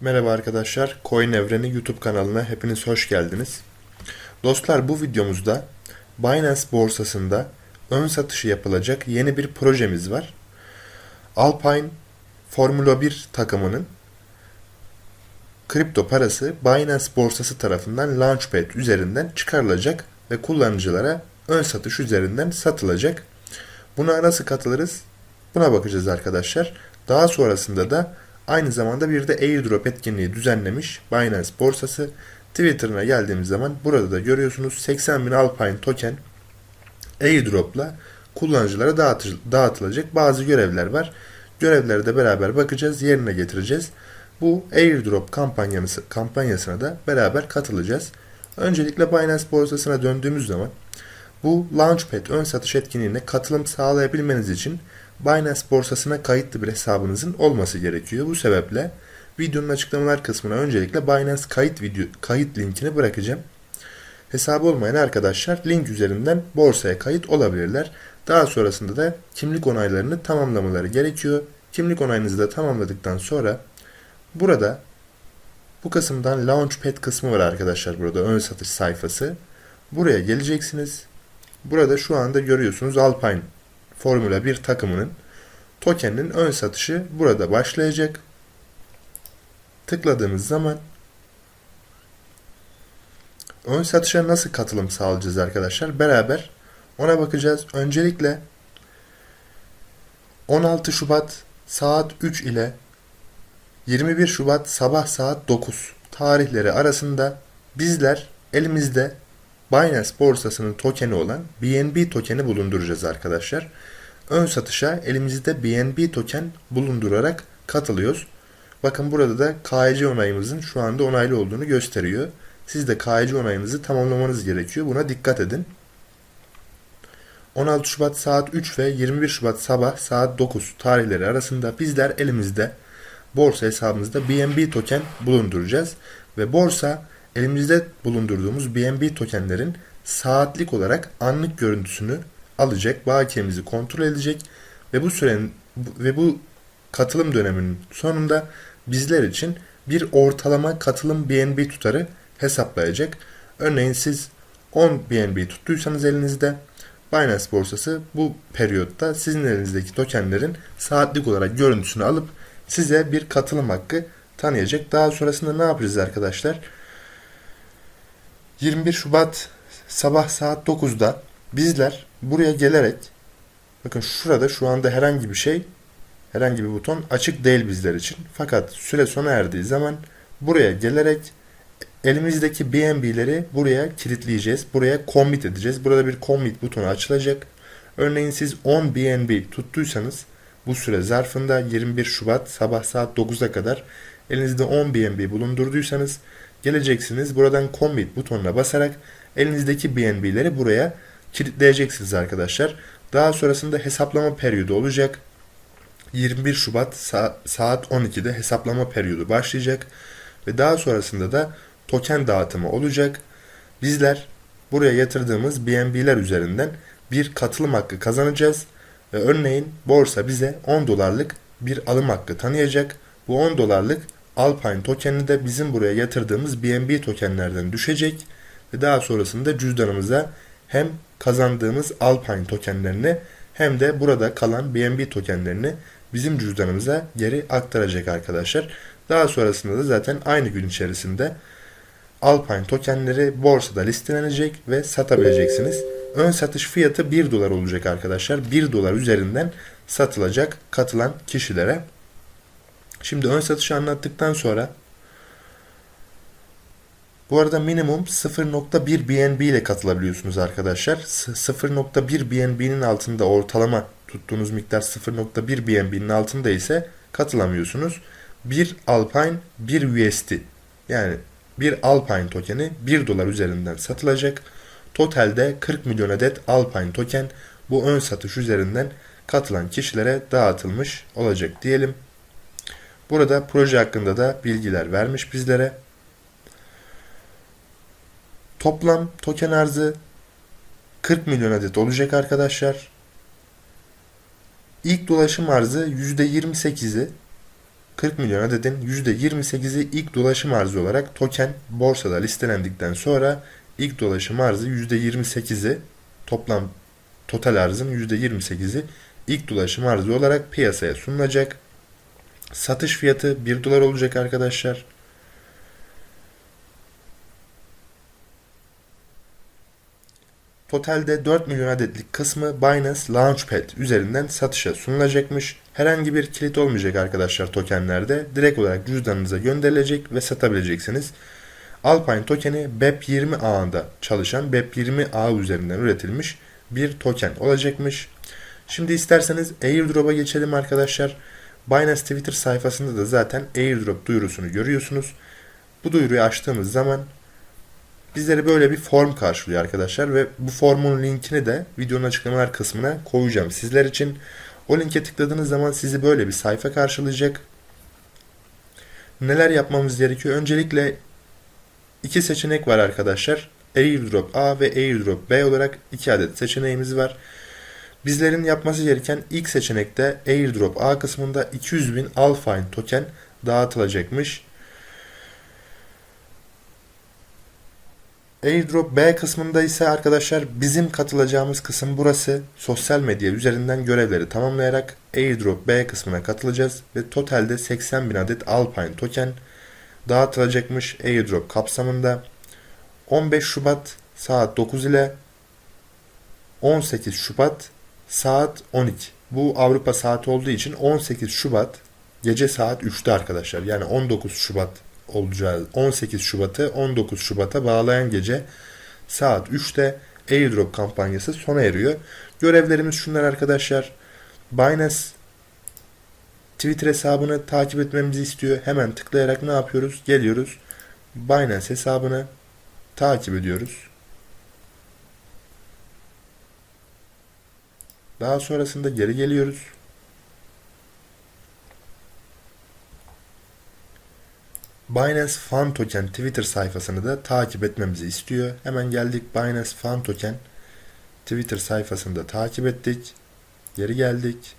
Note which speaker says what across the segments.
Speaker 1: Merhaba arkadaşlar, Coin Evreni YouTube kanalına hepiniz hoş geldiniz. Dostlar bu videomuzda Binance borsasında ön satışı yapılacak yeni bir projemiz var. Alpine Formula 1 takımının kripto parası Binance borsası tarafından Launchpad üzerinden çıkarılacak ve kullanıcılara ön satış üzerinden satılacak. Buna nasıl katılırız? Buna bakacağız arkadaşlar. Daha sonrasında da aynı zamanda bir de airdrop etkinliği düzenlemiş Binance borsası. Twitter'ına geldiğimiz zaman burada da görüyorsunuz 80 bin Alpine token airdrop'la kullanıcılara dağıtı- dağıtılacak bazı görevler var. Görevlere de beraber bakacağız, yerine getireceğiz. Bu airdrop kampanyası, kampanyasına da beraber katılacağız. Öncelikle Binance borsasına döndüğümüz zaman bu Launchpad ön satış etkinliğine katılım sağlayabilmeniz için Binance borsasına kayıtlı bir hesabınızın olması gerekiyor. Bu sebeple videonun açıklamalar kısmına öncelikle Binance kayıt video kayıt linkini bırakacağım. Hesabı olmayan arkadaşlar link üzerinden borsaya kayıt olabilirler. Daha sonrasında da kimlik onaylarını tamamlamaları gerekiyor. Kimlik onayınızı da tamamladıktan sonra burada bu kısımdan Launchpad kısmı var arkadaşlar burada ön satış sayfası. Buraya geleceksiniz. Burada şu anda görüyorsunuz Alpine Formula 1 takımının tokeninin ön satışı burada başlayacak. Tıkladığımız zaman ön satışa nasıl katılım sağlayacağız arkadaşlar? Beraber ona bakacağız. Öncelikle 16 Şubat saat 3 ile 21 Şubat sabah saat 9 tarihleri arasında bizler elimizde Binance borsasının tokeni olan BNB tokeni bulunduracağız arkadaşlar. Ön satışa elimizde BNB token bulundurarak katılıyoruz. Bakın burada da KYC onayımızın şu anda onaylı olduğunu gösteriyor. Siz de KYC onayınızı tamamlamanız gerekiyor. Buna dikkat edin. 16 Şubat saat 3 ve 21 Şubat sabah saat 9 tarihleri arasında bizler elimizde borsa hesabımızda BNB token bulunduracağız. Ve borsa elimizde bulundurduğumuz BNB tokenlerin saatlik olarak anlık görüntüsünü alacak, bakiyemizi kontrol edecek ve bu sürenin ve bu katılım döneminin sonunda bizler için bir ortalama katılım BNB tutarı hesaplayacak. Örneğin siz 10 BNB tuttuysanız elinizde Binance borsası bu periyotta sizin elinizdeki tokenlerin saatlik olarak görüntüsünü alıp size bir katılım hakkı tanıyacak. Daha sonrasında ne yapacağız arkadaşlar? 21 Şubat sabah saat 9'da bizler buraya gelerek bakın şurada şu anda herhangi bir şey herhangi bir buton açık değil bizler için. Fakat süre sona erdiği zaman buraya gelerek elimizdeki BNB'leri buraya kilitleyeceğiz. Buraya commit edeceğiz. Burada bir commit butonu açılacak. Örneğin siz 10 BNB tuttuysanız bu süre zarfında 21 Şubat sabah saat 9'a kadar elinizde 10 BNB bulundurduysanız geleceksiniz. Buradan commit butonuna basarak elinizdeki BNB'leri buraya kilitleyeceksiniz arkadaşlar. Daha sonrasında hesaplama periyodu olacak. 21 Şubat sa- saat 12'de hesaplama periyodu başlayacak ve daha sonrasında da token dağıtımı olacak. Bizler buraya yatırdığımız BNB'ler üzerinden bir katılım hakkı kazanacağız ve örneğin borsa bize 10 dolarlık bir alım hakkı tanıyacak. Bu 10 dolarlık Alpine tokenini de bizim buraya yatırdığımız BNB tokenlerden düşecek ve daha sonrasında cüzdanımıza hem kazandığımız Alpine tokenlerini hem de burada kalan BNB tokenlerini bizim cüzdanımıza geri aktaracak arkadaşlar. Daha sonrasında da zaten aynı gün içerisinde Alpine tokenleri borsada listelenecek ve satabileceksiniz. Ön satış fiyatı 1 dolar olacak arkadaşlar. 1 dolar üzerinden satılacak katılan kişilere. Şimdi ön satışı anlattıktan sonra bu arada minimum 0.1 BNB ile katılabiliyorsunuz arkadaşlar. 0.1 BNB'nin altında ortalama tuttuğunuz miktar 0.1 BNB'nin altında ise katılamıyorsunuz. 1 Alpine 1 USD yani bir Alpine tokeni 1 dolar üzerinden satılacak. Totalde 40 milyon adet Alpine token bu ön satış üzerinden katılan kişilere dağıtılmış olacak diyelim. Burada proje hakkında da bilgiler vermiş bizlere. Toplam token arzı 40 milyon adet olacak arkadaşlar. İlk dolaşım arzı %28'i 40 milyon adedin %28'i ilk dolaşım arzı olarak token borsada listelendikten sonra ilk dolaşım arzı %28'i toplam total arzın %28'i ilk dolaşım arzı olarak piyasaya sunulacak. Satış fiyatı 1 dolar olacak arkadaşlar. Totalde 4 milyon adetlik kısmı Binance Launchpad üzerinden satışa sunulacakmış. Herhangi bir kilit olmayacak arkadaşlar tokenlerde. Direkt olarak cüzdanınıza gönderilecek ve satabileceksiniz. Alpine tokeni BEP20 ağında çalışan BEP20 ağı üzerinden üretilmiş bir token olacakmış. Şimdi isterseniz airdrop'a geçelim arkadaşlar. Binance Twitter sayfasında da zaten airdrop duyurusunu görüyorsunuz. Bu duyuruyu açtığımız zaman bizleri böyle bir form karşılıyor arkadaşlar ve bu formun linkini de videonun açıklamalar kısmına koyacağım sizler için. O linke tıkladığınız zaman sizi böyle bir sayfa karşılayacak. Neler yapmamız gerekiyor? Öncelikle iki seçenek var arkadaşlar. Airdrop A ve Airdrop B olarak iki adet seçeneğimiz var. Bizlerin yapması gereken ilk seçenekte Airdrop A kısmında 200 bin Alpine token dağıtılacakmış. Airdrop B kısmında ise arkadaşlar bizim katılacağımız kısım burası. Sosyal medya üzerinden görevleri tamamlayarak Airdrop B kısmına katılacağız ve totalde 80 bin adet Alpine token dağıtılacakmış Airdrop kapsamında. 15 Şubat saat 9 ile 18 Şubat saat 12. Bu Avrupa saati olduğu için 18 Şubat gece saat 3'te arkadaşlar. Yani 19 Şubat olacağı 18 Şubat'ı 19 Şubat'a bağlayan gece saat 3'te airdrop kampanyası sona eriyor. Görevlerimiz şunlar arkadaşlar. Binance Twitter hesabını takip etmemizi istiyor. Hemen tıklayarak ne yapıyoruz? Geliyoruz. Binance hesabını takip ediyoruz. Daha sonrasında geri geliyoruz. Binance Fan Token Twitter sayfasını da takip etmemizi istiyor. Hemen geldik Binance Fan Token Twitter sayfasını da takip ettik. Geri geldik.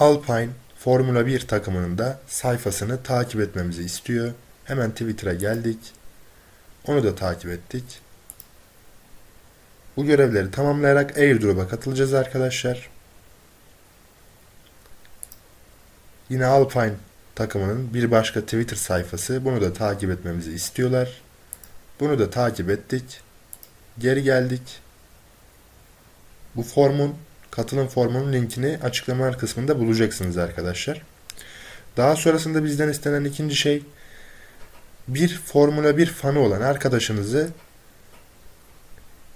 Speaker 1: Alpine Formula 1 takımının da sayfasını takip etmemizi istiyor. Hemen Twitter'a geldik. Onu da takip ettik. Bu görevleri tamamlayarak airdrop'a katılacağız arkadaşlar. Yine Alpine takımının bir başka Twitter sayfası. Bunu da takip etmemizi istiyorlar. Bunu da takip ettik. Geri geldik. Bu formun katılım formunun linkini açıklamalar kısmında bulacaksınız arkadaşlar. Daha sonrasında bizden istenen ikinci şey bir Formula 1 fanı olan arkadaşınızı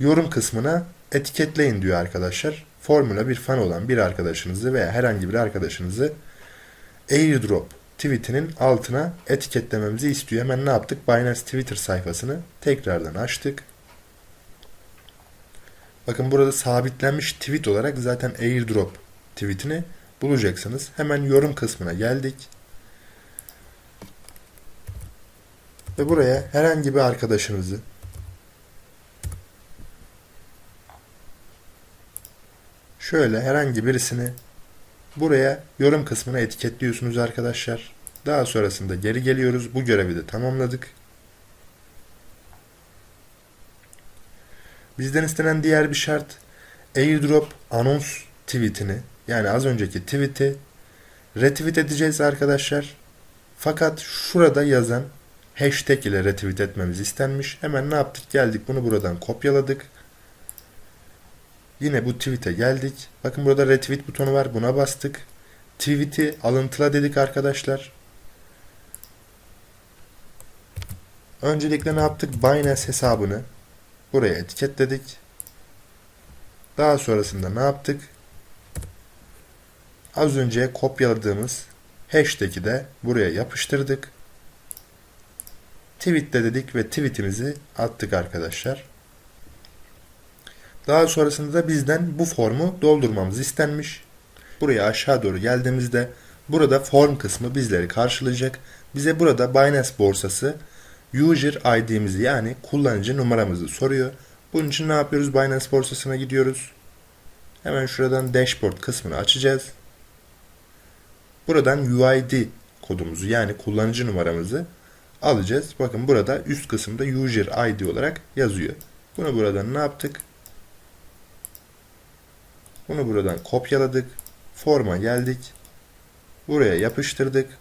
Speaker 1: yorum kısmına etiketleyin diyor arkadaşlar. Formula 1 fanı olan bir arkadaşınızı veya herhangi bir arkadaşınızı airdrop tweetinin altına etiketlememizi istiyor. Hemen ne yaptık? Binance Twitter sayfasını tekrardan açtık. Bakın burada sabitlenmiş tweet olarak zaten airdrop tweetini bulacaksınız. Hemen yorum kısmına geldik. Ve buraya herhangi bir arkadaşınızı şöyle herhangi birisini buraya yorum kısmına etiketliyorsunuz arkadaşlar. Daha sonrasında geri geliyoruz. Bu görevi de tamamladık. Bizden istenen diğer bir şart airdrop anons tweetini yani az önceki tweet'i retweet edeceğiz arkadaşlar. Fakat şurada yazan hashtag ile retweet etmemiz istenmiş. Hemen ne yaptık? Geldik bunu buradan kopyaladık. Yine bu tweet'e geldik. Bakın burada retweet butonu var. Buna bastık. Tweet'i alıntıla dedik arkadaşlar. Öncelikle ne yaptık? Binance hesabını buraya etiketledik. Daha sonrasında ne yaptık? Az önce kopyaladığımız hashtag'i de buraya yapıştırdık. Tweet'te dedik ve tweetimizi attık arkadaşlar. Daha sonrasında da bizden bu formu doldurmamız istenmiş. Buraya aşağı doğru geldiğimizde burada form kısmı bizleri karşılayacak. Bize burada Binance borsası user ID'mizi yani kullanıcı numaramızı soruyor. Bunun için ne yapıyoruz? Binance borsasına gidiyoruz. Hemen şuradan dashboard kısmını açacağız. Buradan UID kodumuzu yani kullanıcı numaramızı alacağız. Bakın burada üst kısımda user ID olarak yazıyor. Bunu buradan ne yaptık? Bunu buradan kopyaladık. Forma geldik. Buraya yapıştırdık.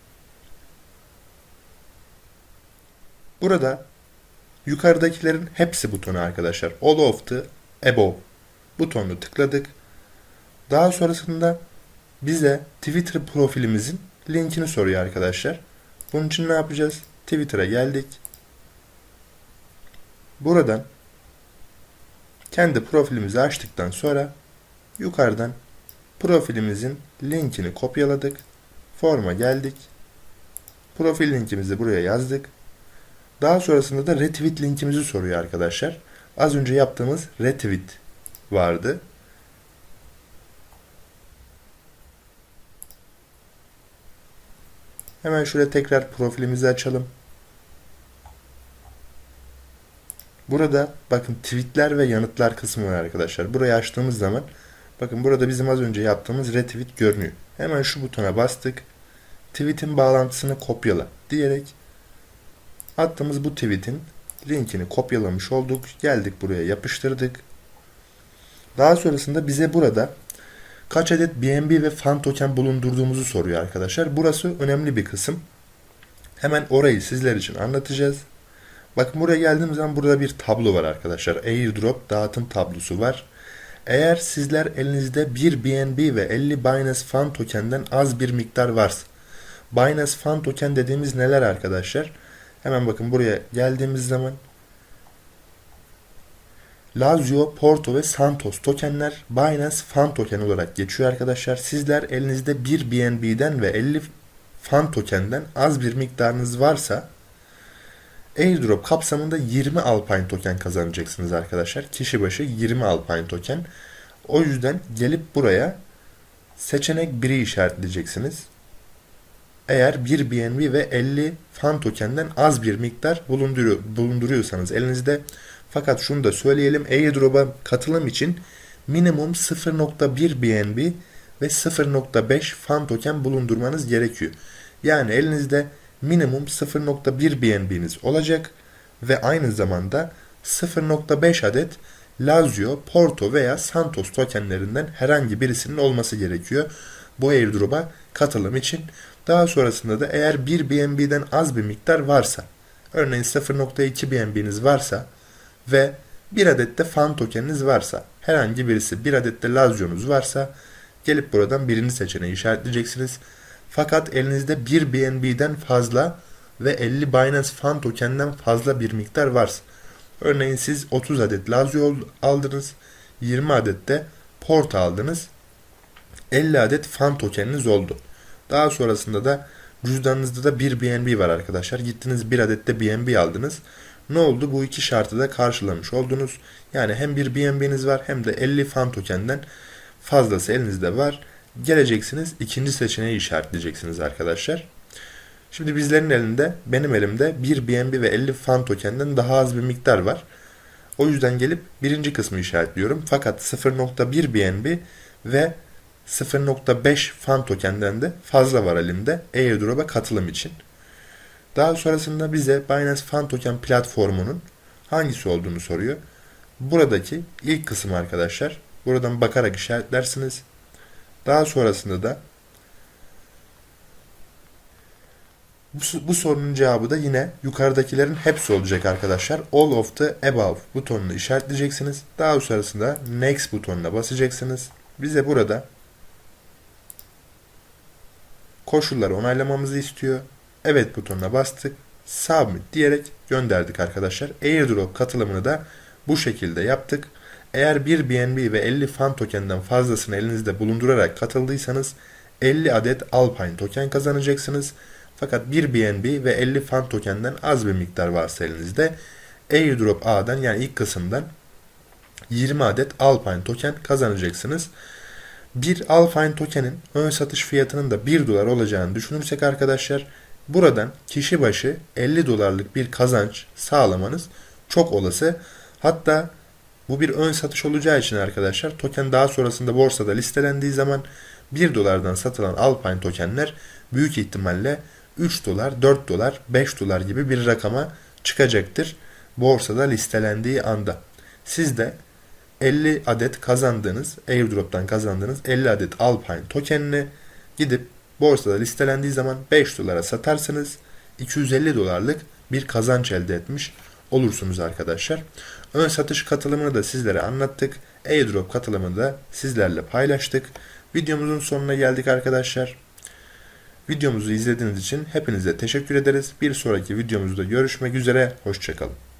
Speaker 1: Burada yukarıdakilerin hepsi butonu arkadaşlar. All of the above butonunu tıkladık. Daha sonrasında bize Twitter profilimizin linkini soruyor arkadaşlar. Bunun için ne yapacağız? Twitter'a geldik. Buradan kendi profilimizi açtıktan sonra yukarıdan profilimizin linkini kopyaladık. Forma geldik. Profil linkimizi buraya yazdık. Daha sonrasında da retweet linkimizi soruyor arkadaşlar. Az önce yaptığımız retweet vardı. Hemen şöyle tekrar profilimizi açalım. Burada bakın tweetler ve yanıtlar kısmı var arkadaşlar. Burayı açtığımız zaman bakın burada bizim az önce yaptığımız retweet görünüyor. Hemen şu butona bastık. Tweet'in bağlantısını kopyala diyerek attığımız bu tweet'in linkini kopyalamış olduk. Geldik buraya yapıştırdık. Daha sonrasında bize burada kaç adet BNB ve fan token bulundurduğumuzu soruyor arkadaşlar. Burası önemli bir kısım. Hemen orayı sizler için anlatacağız. Bakın buraya geldiğimiz zaman burada bir tablo var arkadaşlar. Airdrop dağıtım tablosu var. Eğer sizler elinizde bir BNB ve 50 Binance Fan Token'den az bir miktar varsa Binance Fan Token dediğimiz neler arkadaşlar? Hemen bakın buraya geldiğimiz zaman Lazio, Porto ve Santos tokenler Binance Fan Token olarak geçiyor arkadaşlar. Sizler elinizde bir BNB'den ve 50 Fan Token'den az bir miktarınız varsa Airdrop kapsamında 20 Alpine token kazanacaksınız arkadaşlar. Kişi başı 20 Alpine token. O yüzden gelip buraya seçenek 1'i işaretleyeceksiniz. Eğer bir BNB ve 50 fan tokenden az bir miktar bulunduruyor, bulunduruyorsanız elinizde fakat şunu da söyleyelim airdrop'a katılım için minimum 0.1 BNB ve 0.5 fan token bulundurmanız gerekiyor. Yani elinizde minimum 0.1 BNB'niz olacak ve aynı zamanda 0.5 adet Lazio, Porto veya Santos tokenlerinden herhangi birisinin olması gerekiyor bu airdrop'a katılım için. Daha sonrasında da eğer 1 BNB'den az bir miktar varsa, örneğin 0.2 BNB'niz varsa ve bir adet de fan tokeniniz varsa, herhangi birisi bir adet de Lazio'nuz varsa gelip buradan birinci seçeneği işaretleyeceksiniz. Fakat elinizde 1 BNB'den fazla ve 50 Binance Fan tokenden fazla bir miktar varsa, örneğin siz 30 adet Lazio aldınız, 20 adet de Porta aldınız, 50 adet fan tokeniniz oldu. Daha sonrasında da cüzdanınızda da bir BNB var arkadaşlar. Gittiniz bir adet de BNB aldınız. Ne oldu? Bu iki şartı da karşılamış oldunuz. Yani hem bir BNB'niz var hem de 50 fan tokenden fazlası elinizde var. Geleceksiniz ikinci seçeneği işaretleyeceksiniz arkadaşlar. Şimdi bizlerin elinde benim elimde bir BNB ve 50 fan tokenden daha az bir miktar var. O yüzden gelip birinci kısmı işaretliyorum. Fakat 0.1 BNB ve 0.5 fan tokenden de fazla var elimde airdrop'a katılım için. Daha sonrasında bize Binance Fan Token platformunun hangisi olduğunu soruyor. Buradaki ilk kısım arkadaşlar. Buradan bakarak işaretlersiniz. Daha sonrasında da bu, bu sorunun cevabı da yine yukarıdakilerin hepsi olacak arkadaşlar. All of the above butonunu işaretleyeceksiniz. Daha sonrasında next butonuna basacaksınız. Bize burada koşulları onaylamamızı istiyor. Evet butonuna bastık. Submit diyerek gönderdik arkadaşlar. Airdrop katılımını da bu şekilde yaptık. Eğer bir BNB ve 50 fan tokenden fazlasını elinizde bulundurarak katıldıysanız 50 adet Alpine token kazanacaksınız. Fakat bir BNB ve 50 fan tokenden az bir miktar varsa elinizde Airdrop A'dan yani ilk kısımdan 20 adet Alpine token kazanacaksınız. Bir Alpine token'in ön satış fiyatının da 1 dolar olacağını düşünürsek arkadaşlar buradan kişi başı 50 dolarlık bir kazanç sağlamanız çok olası. Hatta Bu bir ön satış olacağı için arkadaşlar token daha sonrasında borsada listelendiği zaman 1 dolardan satılan Alpine tokenler büyük ihtimalle 3 dolar, 4 dolar, 5 dolar gibi bir rakama çıkacaktır borsada listelendiği anda. Siz de 50 adet kazandığınız, airdrop'tan kazandığınız 50 adet Alpine tokenini gidip borsada listelendiği zaman 5 dolara satarsınız. 250 dolarlık bir kazanç elde etmiş olursunuz arkadaşlar. Ön satış katılımını da sizlere anlattık. Airdrop katılımını da sizlerle paylaştık. Videomuzun sonuna geldik arkadaşlar. Videomuzu izlediğiniz için hepinize teşekkür ederiz. Bir sonraki videomuzda görüşmek üzere. Hoşçakalın.